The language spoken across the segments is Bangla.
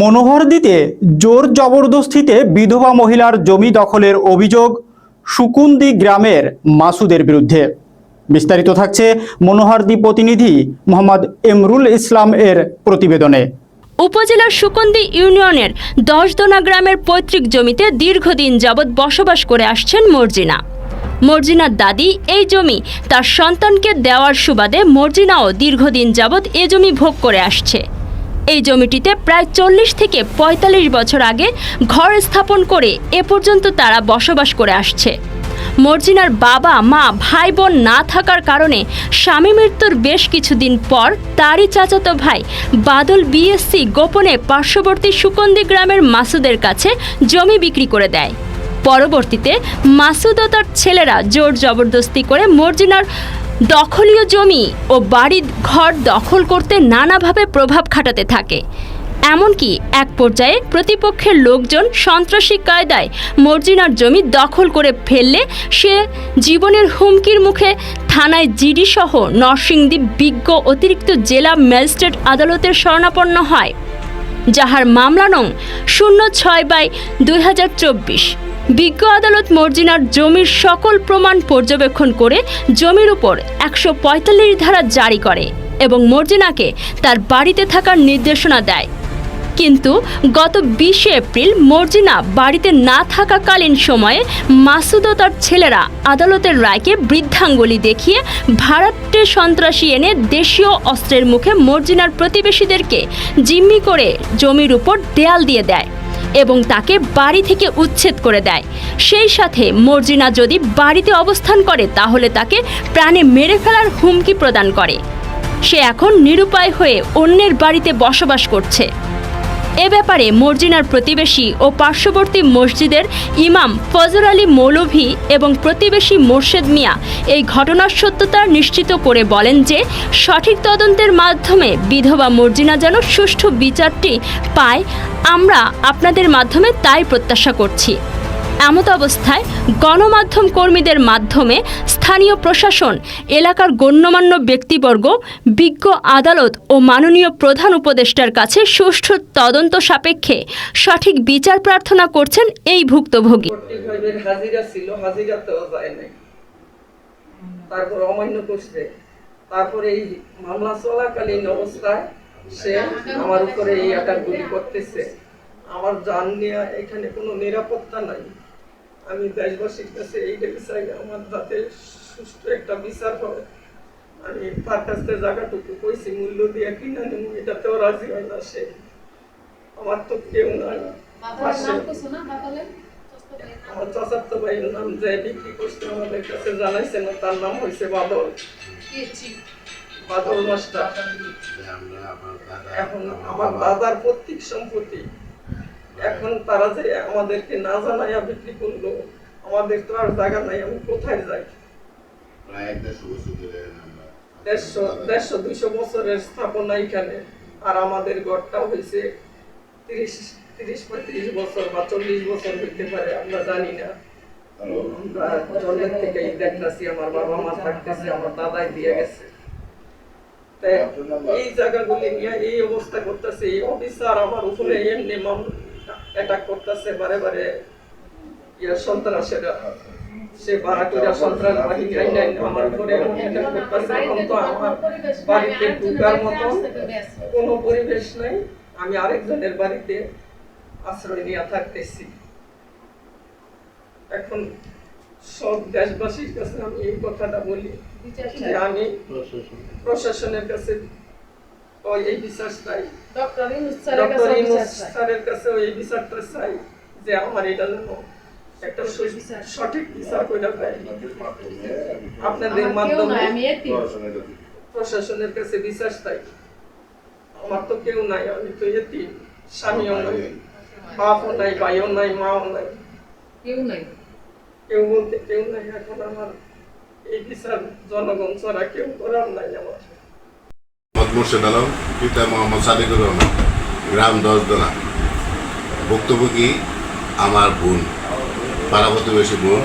মনোহরদিতে জোর জবরদস্তিতে বিধবা মহিলার জমি দখলের অভিযোগ সুকুন্দি গ্রামের মাসুদের বিরুদ্ধে। বিস্তারিত থাকছে মনোহরদি প্রতিনিধি মোহাম্মদ এমরুল ইসলাম এর প্রতিবেদনে। উপজেলার সুকন্দি ইউনিয়নের দশদোনা গ্রামের পৈতৃক জমিতে দীর্ঘদিন যাবৎ বসবাস করে আসছেন মর্জিনা। মর্জিনার দাদি এই জমি তার সন্তানকে দেওয়ার সুবাদে মর্জিনাও দীর্ঘদিন যাবৎ এ জমি ভোগ করে আসছে। এই জমিটিতে প্রায় চল্লিশ থেকে পঁয়তাল্লিশ বছর আগে ঘর স্থাপন করে এ পর্যন্ত তারা বসবাস করে আসছে। মর্জিনার বাবা, মা ভাই বোন না থাকার কারণে স্বামী মৃত্যুর বেশ কিছুদিন পর তারই চাচাতো ভাই বাদল বিএসসি গোপনে পার্শ্ববর্তী সুকন্দি গ্রামের মাসুদের কাছে জমি বিক্রি করে দেয়। পরবর্তীতে মাসুদ ও তার ছেলেরা জোর জবরদস্তি করে মর্জিনার দখলীয় জমি ও বাড়ির ঘর দখল করতে নানাভাবে প্রভাব খাটাতে থাকে। এমনকি এক পর্যায়ে প্রতিপক্ষের লোকজন সন্ত্রাসী কায়দায় মর্জিনার জমি দখল করে ফেললে সে জীবনের হুমকির মুখে থানায় জিডি সহ বিজ্ঞ অতিরিক্ত জেলা ম্যাজিস্ট্রেট আদালতের শরণাপন্ন হয়। যাহার মামলা নং শূন্য ছয় বাই দুই হাজার চব্বিশ। বিজ্ঞ আদালত মর্জিনার জমির সকল প্রমাণ পর্যবেক্ষণ করে জমির উপর একশো পঁয়তাল্লিশ ধারা জারি করে এবং মর্জিনাকে তার বাড়িতে থাকার নির্দেশনা দেয়। কিন্তু গত বিশে এপ্রিল মর্জিনা বাড়িতে না থাকাকালীন সময়ে মাসুদ তার ছেলেরা আদালতের রায়কে বৃদ্ধাঙ্গুলি দেখিয়ে ভারতে সন্ত্রাসী এনে দেশীয় অস্ত্রের মুখে মর্জিনার প্রতিবেশীদেরকে জিম্মি করে জমির উপর দেয়াল দিয়ে দেয় এবং তাকে বাড়ি থেকে উচ্ছেদ করে দেয়। সেই সাথে মর্জিনা যদি বাড়িতে অবস্থান করে, তাহলে তাকে প্রাণে মেরে ফেলার হুমকি প্রদান করে। সে এখন নিরুপায় হয়ে অন্যের বাড়িতে বসবাস করছে। এ ব্যাপারে মর্জিনার প্রতিবেশী ও পার্শ্ববর্তী মসজিদের ইমাম ফজর আলী মৌলভী এবং প্রতিবেশী মোর্শেদ মিয়া এই ঘটনার সত্যতা নিশ্চিত করে বলেন যে, সঠিক তদন্তের মাধ্যমে বিধবা মর্জিনা যেন সুষ্ঠু বিচারটি পায়, আমরা আপনাদের মাধ্যমে তাই প্রত্যাশা করছি। এমত অবস্থায় গণমাধ্যম কর্মীদের মাধ্যমে স্থানীয় প্রশাসন, এলাকার গণ্যমান্য ব্যক্তিবর্গ, বিজ্ঞ আদালত ও মাননীয় প্রধান উপদেষ্টার কাছে সুষ্ঠু তদন্ত সাপেক্ষে সঠিক বিচার প্রার্থনা করছেন এই ভুক্তভোগী। তারপর অমান্য করছে। তারপরে এই মামলা চলাকালীন অবস্থায় সে আমার উপরে এই আটাকগুলি করতেছে। আমার জান নিয়ে এখানে কোনো নিরাপত্তা নাই। আমি দেশবাসীর কাছে এইটাকে চাই আমার যাতে সুষ্ঠু একটা বিচার হয়। আমি তার কাছ থেকে জায়গাটুকু কইছি মূল্য দিয়ে কিনা নেব এটাতেও রাজি হয় না সে। আমার তো কেউ নাই। আমার ভাইয়ের নাম যে বিক্রি করছে আমাদের কাছে জানাইছে না তার নাম হয়েছে বাদল। বাদল মাস্টার। এখন আমার দাদার প্রত্যেক সম্পত্তি। এখন তারা যে আমাদেরকে না জানাইয়া বিক্রি করল আমাদের তো আর জায়গা নাই আমি কোথায় যাই? দেড়শো দেড়শো দুইশো বছরের স্থাপনা এখানে। আর আমাদের ঘরটা হয়েছে তিরিশ তিরিশ পঁয়ত্রিশ বছর বা চল্লিশ বছর হইতে পারে আমরা জানি না। আমরা জন্মের থেকেই দেখতেছি আমার বাবা মা থাকতেছে আমার দাদাই দিয়ে গেছে। এই জায়গাগুলি নিয়ে এই অবস্থা করতেছে এই অফিসার আমার উপরে এমনি অ্যাটাক করতেছে বারে বারে ইয়া সন্ত্রাসেরা সে বাড়া করে সন্ত্রাস বাহিনী আইন আমার উপরে এমন অ্যাটাক করতেছে এখন তো আমার বাড়িতে ঢুকার মতো কোনো পরিবেশ নাই। আমি আরেকজনের বাড়িতে আশ্রয় নিয়ে থাকতেছি। এখন সব দেশবাসীর কাছে আমি এই কথাটা বলি যে আমি প্রশাসনের কাছে ওই এই ডক্টর ইউনুস স্যারের কাছে ওই বিচারটা চাই যে আমার এটা একটা সঠিক বিচার। আপনাদের মাধ্যমে এতিম। প্রশাসনের কাছে চাই। আমার তো কেউ নাই আমি তো এতিম। স্বামীও নাই বাপও নাই ভাইও নাই মাও নাই। কেউ নাই। কেউ বলতে কেউ নাই এখন আমার এই বিচার জনগণ ছাড়া কেউ করার নাই আমার। মুর্শেদ আলম, পিতা মোহাম্মদ সাদিকুর রহমান, গ্রাম দশদনা ভুক্তভোগী আমার বোন, পাড়া প্রতিবেশী বোন।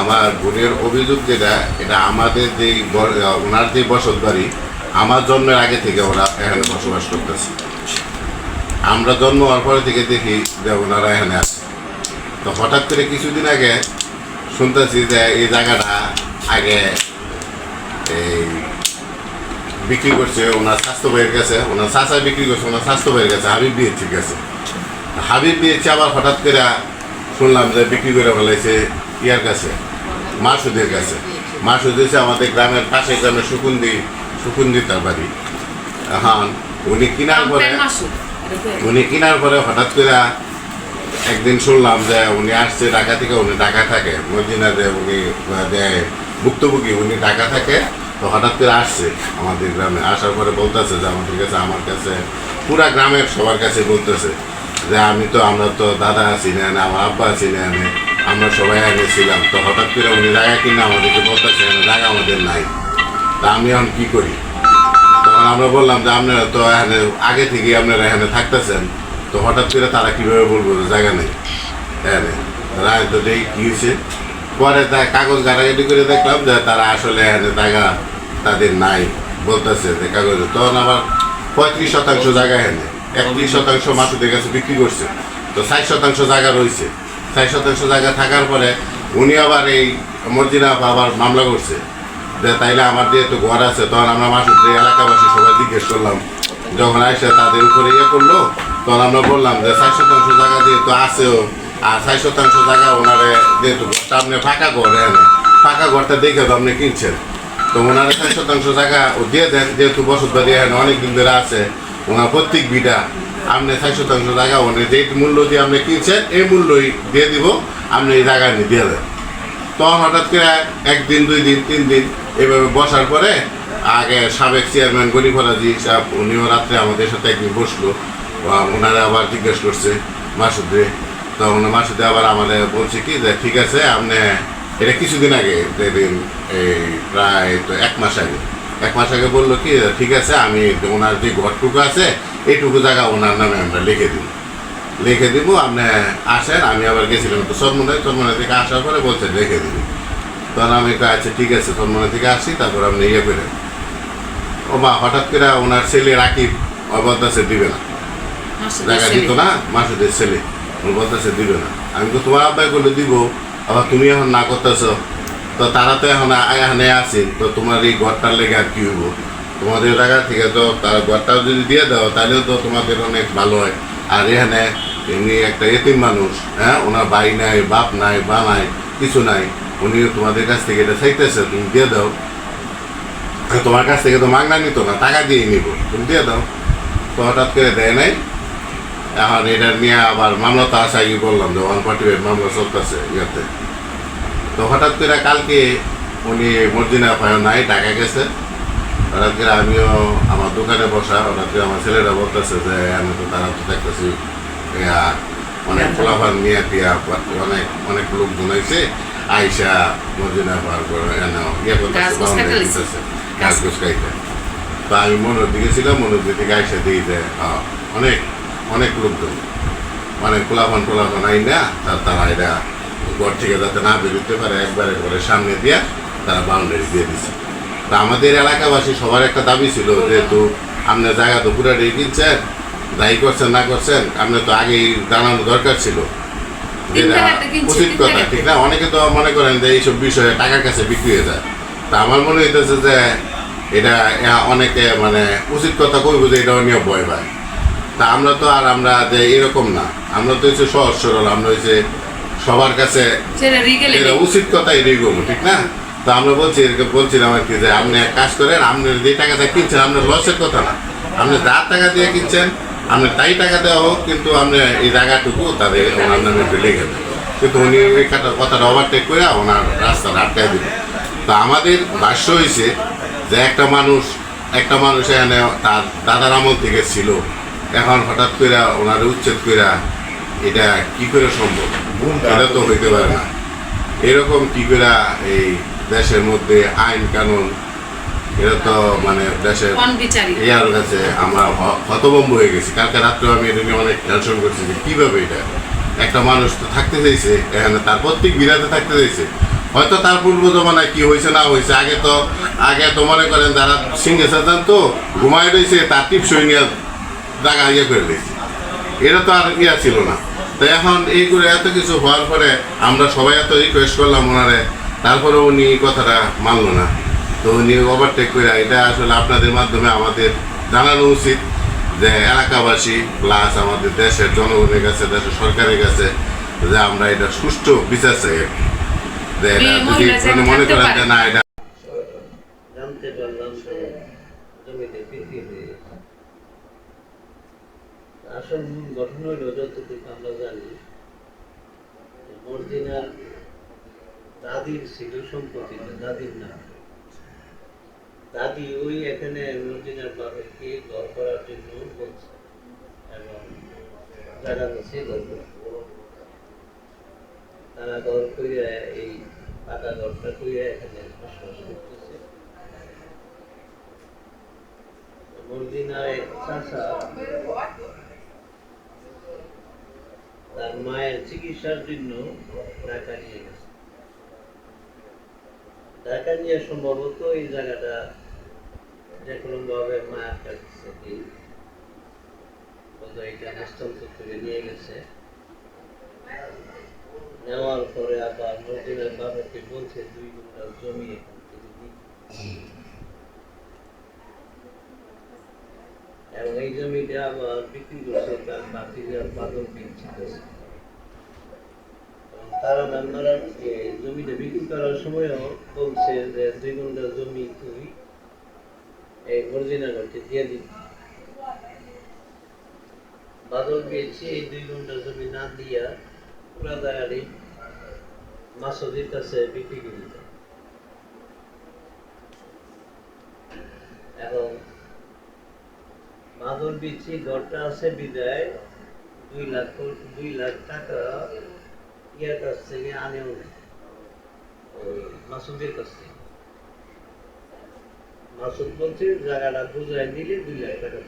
আমার বোনের অভিযোগ যেটা, এটা আমাদের যে ওনার যে বসত বাড়ি, আমার জন্মের আগে থেকে ওরা এখানে বসবাস করতেছে। আমরা জন্ম হওয়ার পরে থেকে দেখি যে ওনারা এখানে আছে। তো হঠাৎ করে কিছুদিন আগে শুনতেছি যে এই জায়গাটা আগে বিক্রি করছে ওনার স্বাস্থ্য ভাইয়ের কাছে ওনার চাষা বিক্রি করছে ওনার স্বাস্থ্য ভাইয়ের কাছে হাবিব বিয়ে ঠিক আছে। হাবিব বিয়েছে আবার হঠাৎ করে শুনলাম যে বিক্রি করে ফেলাইছে ইয়ার কাছে মাসুদের কাছে। মাসুদ হচ্ছে আমাদের গ্রামের পাশে গ্রামে সুকুন্দি সুকুন্দি তার বাড়ি। হ্যাঁ উনি কেনার পরে উনি কেনার পরে হঠাৎ করে একদিন শুনলাম যে উনি আসছে ঢাকা থেকে উনি ঢাকা থাকে মদিনাতে উনি আহ, যে ভুক্তভোগী উনি ঢাকা থাকে তো হঠাৎ করে আসছে আমাদের গ্রামে। আসার পরে বলতেছে যে আমাদের কাছে, আমার কাছে, পুরা গ্রামের সবার কাছে বলতেছে যে আমি তো, আমরা তো দাদা আছি না আমার আব্বা আছি না আমরা সবাই আগে ছিলাম। তো হঠাৎ করে উনি জায়গা কিনে আমাদেরকে বলতেছে জায়গা আমাদের নাই। তা আমি এখন কী করি? তখন আমরা বললাম যে, আপনারা তো এখানে, আগে থেকে আপনারা এখানে থাকতেছেন। তো হঠাৎ করে তারা কীভাবে বলব জায়গা নেই? এখানে রায় তো দেখি কী হয়েছে? পরে তা কাগজ ঘাটাঘাটি করে দেখলাম যে তারা আসলে এখানে জায়গা তাদের নাই। বলতেছে যে কাগজে তখন আবার পঁয়ত্রিশ শতাংশ জায়গা এখানে একত্রিশ শতাংশ মাসুদের কাছে বিক্রি করছে। তো ষাট শতাংশ জায়গা রয়েছে। ষাট শতাংশ জায়গা থাকার পরে উনি আবার এই মর্জিনা আবার মামলা করছে। যে তাইলে আমার যেহেতু ঘর আছে, তখন আমরা মাসুদ যে এলাকাবাসী সবাই জিজ্ঞেস করলাম, যখন আইসে তাদের উপরে ইয়ে করল, তখন আমরা বললাম যে ষাট শতাংশ জায়গা যেহেতু আছেও, আর ষাট শতাংশ জায়গা ওনারে যেহেতু ঘরটা আপনি ফাঁকা ঘর এনে ফাঁকা ঘরটা দেখে তো আপনি কিনছেন। তো ওনারা ষাট শতাংশ জায়গা ও দিয়ে দেন, যেহেতু বসত বাড়ি এখানে অনেক দিন ধরে আছে, ওনার প্রত্যেক বিটা আপনি ষাট শতাংশ জায়গা উনি যে মূল্য দিয়ে আপনি কিনছেন, এই মূল্যই দিয়ে দিব আপনি এই জায়গা নিয়ে দিয়ে দেন। তখন হঠাৎ করে একদিন, দুই দিন, তিন দিন এভাবে বসার পরে আগে সাবেক চেয়ারম্যান গরিফরাজি সাহেব, উনিও রাত্রে আমাদের সাথে একদিন বসল ওনারা আবার জিজ্ঞেস করছে মাসুদে তখন মাসুদে আবার আমাদের বলছে কি যে, ঠিক আছে আপনি এটা কিছুদিন আগে যেদিন এই প্রায় তো এক মাস আগে। এক মাস আগে বলল কি ঠিক আছে আমি ওনার যে ঘরটুকু আছে এইটুকু জায়গা ওনার নামে আমরা লিখে দিই লিখে দিব আপনি আসেন আমি আবার গেছিলাম তো সন্মনে সন্মনে থেকে আসার পরে বলছে লিখে দিব। তখন আমি আচ্ছা ঠিক আছে সন্মনে থেকে আসি তারপর আপনি ইয়ে করেন ও মা হঠাৎ করে ওনার ছেলে রাকিব ও বলতেছে দিবে না। জায়গা দিত না মাসুদের ছেলে। বলতেছে দিবে না। আমি তো তোমার আব্বাই করলে দিব। আবার তুমি এখন না করতেছ, তো তারা তো এখন এখানে আছেন তো তোমার এই ঘরটার লেগে আর কি হইব? তোমাদের জায়গা থেকে, তো তার ঘরটাও যদি দিয়ে দাও, তাহলেও তো তোমাদের অনেক ভালো হয়। আর এখানে এমনি একটা এতিম মানুষ হ্যাঁ ওনার ভাই নাই, বাপ নাই বা নাই, কিছু নাই, উনি তোমাদের কাছ থেকে এটা চাইতেছে, তুমি দিয়ে দাও। তোমার কাছ থেকে তো মাগনা নিত না, টাকা দিয়ে নিব, তুমি দিয়ে দাও। তো হঠাৎ করে দেয় নাই এখন এটা নিয়ে আবার মামলা তো আসা গিয়ে বললাম যে ওয়ান ফর্টি এইট মামলা চলতেছে ইয়েতে। তো হঠাৎ করে কালকে উনি মর্জিনা পায় নাই ঢাকা গেছে। হঠাৎ করে আমিও আমার দোকানে বসা হঠাৎ করে আমার ছেলেরা বলতেছে যে আমি তো তারা তো দেখতেছি অনেক ফলাফল নিয়ে দিয়া অনেক অনেক লোক জনাইছে আইসা মর্জিনা পার করে এনে ইয়ে করতেছে গাছ গোছ কাইতে তো আমি মনোর দিকে ছিলাম মনোর দিকে আইসা দেয় হ্যাঁ, অনেক অনেক লোকজন মানে কোলাফান টোলাফান আই না তার তারা এটা ঘর থেকে যাতে না বেরোতে পারে একবারে ঘরের সামনে দিয়া তারা বাউন্ডারি দিয়ে দিছে। তা আমাদের এলাকাবাসী সবার একটা দাবি ছিল যেহেতু আপনার জায়গা তো পুরা পুরাটাই কিনছেন যাই করছেন না করছেন আপনি তো আগেই জানানো দরকার ছিল। উচিত কথা ঠিক না? অনেকে তো মনে করেন যে এইসব বিষয়ে টাকার কাছে বিক্রি হয়ে যায়। তা আমার মনে হইতেছে যে এটা অনেকে মানে উচিত কথা কইব যে এটা নিয়ে ভয় পায় তা আমরা তো আর আমরা যে এরকম না। আমরা তো হচ্ছে সহজ সরল আমরা হচ্ছে সবার কাছে উচিত কথা এটাই ঠিক না? তো আমরা বলছি এরকম বলছিলাম আর কি যে আপনি এক কাজ করেন আপনি যে টাকাটা কিনছেন আপনার লসের কথা না। আপনি যার টাকা দিয়ে কিনছেন আপনি তাই টাকা দেওয়া হোক কিন্তু আপনি এই জায়গাটুকু তাদের ওনার নামে একটু লিখে কিন্তু উনি ওই কথা- কথাটা ওভারটেক করে ওনার রাস্তাটা আটকায় দিলেন তো আমাদের ভাষ্য হয়েছে যে একটা মানুষ একটা মানুষ এখানে তার দাদার আমল থেকে ছিল। এখন হঠাৎ করে ওনার উচ্ছেদ করে এটা কি করে সম্ভব? এটা তো হইতে পারে না। এরকম কি করে এই দেশের মধ্যে আইন কানুন এটা তো মানে দেশের ইয়ার কাছে আমরা হতভম্ব হয়ে গেছি। কালকে রাত্রে আমি এটা নিয়ে অনেক টেনশন করছি যে কীভাবে এটা? একটা মানুষ তো থাকতে চাইছে এখানে তার প্রত্যেক বিরাতে থাকতে চাইছে। হয়তো তার পূর্ব জমানায় কি হয়েছে না হয়েছে আগে তো আগে তো মনে করেন যারা সিংহে সাজান তো ঘুমায় রয়েছে তার টিপসই নিয়ে জায়গা ইয়ে করে দিয়েছে। এটা তো আর ইয়া ছিল না। তো এখন এইগুলো এত কিছু হওয়ার পরে আমরা সবাই এত রিকোয়েস্ট করলাম ওনারে তারপরে উনি এই কথাটা মানলো না। তো উনি ওভারটেক করে এটা আসলে আপনাদের মাধ্যমে আমাদের জানানো উচিত যে এলাকাবাসী প্লাস আমাদের দেশের জনগণের কাছে দেশের সরকারের কাছে যে আমরা এটা সুষ্ঠু বিচার চাই আর কি। যে এটা যদি মনে করেন যে না এটা জানতে পারলাম যে জমিতে বিক্রি হয়ে গেছে মূল ঘটনা হইল যতটুকু আমরা জানি মর্জিনার দাদির ছিল সম্পত্তি দাদির নাম। দাদি ওই এখানে মর্জিনার বাবাকে ঘর করার জন্য বলছে এবং তারা ঘর করিয়া এই পাকা ঘরটা করিয়া এখানে বসবাস করতেছে। মর্জিনার চাচা তার মায়ের চিকিৎসার জন্য ঢাকা নিয়ে গেছে। ঢাকা নিয়ে সম্ভবত এই জায়গাটা যে কোনো ভাবে মায়ের কাছে এটা হস্তান্তর করে নিয়ে গেছে। নেওয়ার পরে আবার মর্জিনার বাবাকে বলছে, দুই গুণটা জমি এখান থেকে দিতে। বিক্রি করছে, তার বাতিজার বাদল এবং তারা মেম্বাররা জমিটা বিক্রি করার সময়ও বলছে যে দুই ঘণ্টা জমি তুই এই মর্জিনাগরকে দিয়ে দিবি। বাদল পেয়েছি এই দুই ঘণ্টা জমি না দিয়া পুরা জায়গাটি মাসুদের কাছে বিক্রি করে দিত এবং বাদল বিচি, ঘরটা আছে বিদায়। দুই লাখ দুই লাখ টাকা ইয়ার কাছ থেকে আনেও না মাসুদের কাছ থেকে। মাসুদ বলছে, জায়গাটা বুঝাই দিলে দুই লাখ টাকা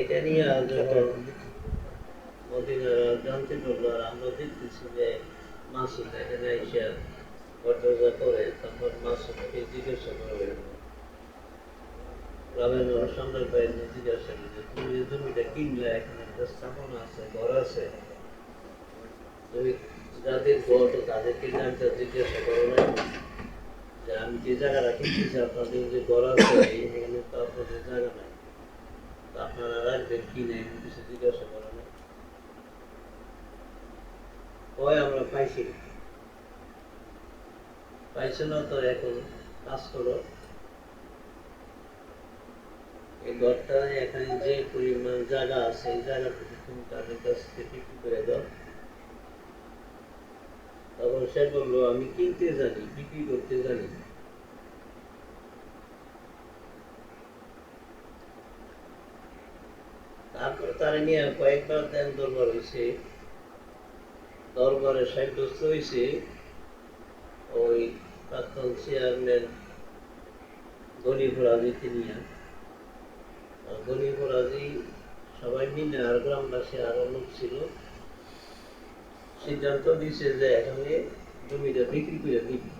এটা নিয়ে মদিনারা জানতে পারল, আর আমরা দেখতেছি যে মাসুদ এখানে এসে ঘটনা করে তখন মাসুদকে জিজ্ঞাসা করা হলো গ্রামের আমরা বাইরে জিজ্ঞাসা করি যে তুমি যে জমিটা কিনলে, এখানে একটা স্থাপনা আছে, ঘর আছে? তুমি যাদের ঘর তো তাদেরকে জানতে জিজ্ঞাসা করো না যে আমি যে জায়গাটা কিনতেছি, আপনাদের যে ঘর আছে এখানে তো আপনাদের জায়গা নাই। আপনারা রাখবেন কি নেই কিছু জিজ্ঞাসা করে না ওই আমরা পাইছি। পাইছো না তো এখন? কাজ করো। এই ঘরটা এখানে যে পরিমাণ জায়গা আছে, এই জায়গাটুকু তুমি তাদের কাছ থেকে করে দাও তখন সে বলল, আমি কিনতে জানি, বিক্রি করতে জানি। তারপর তারা নিয়ে কয়েকবার দেন দরবার হয়েছে দরবারে সাব্যস্ত হয়েছে ওই প্রাক্তন চেয়ারম্যান গনি ফরাজিকে নিয়ে আর। গনি ফরাজি সবাই মিলে আর গ্রামবাসী আরও লোক ছিল। সিদ্ধান্ত দিছে যে এখানে জমিটা বিক্রি করে দিবি।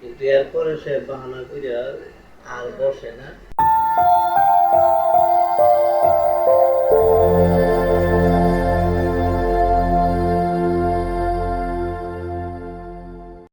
কিন্তু এরপরে সে বাহানা করে আর বসে না।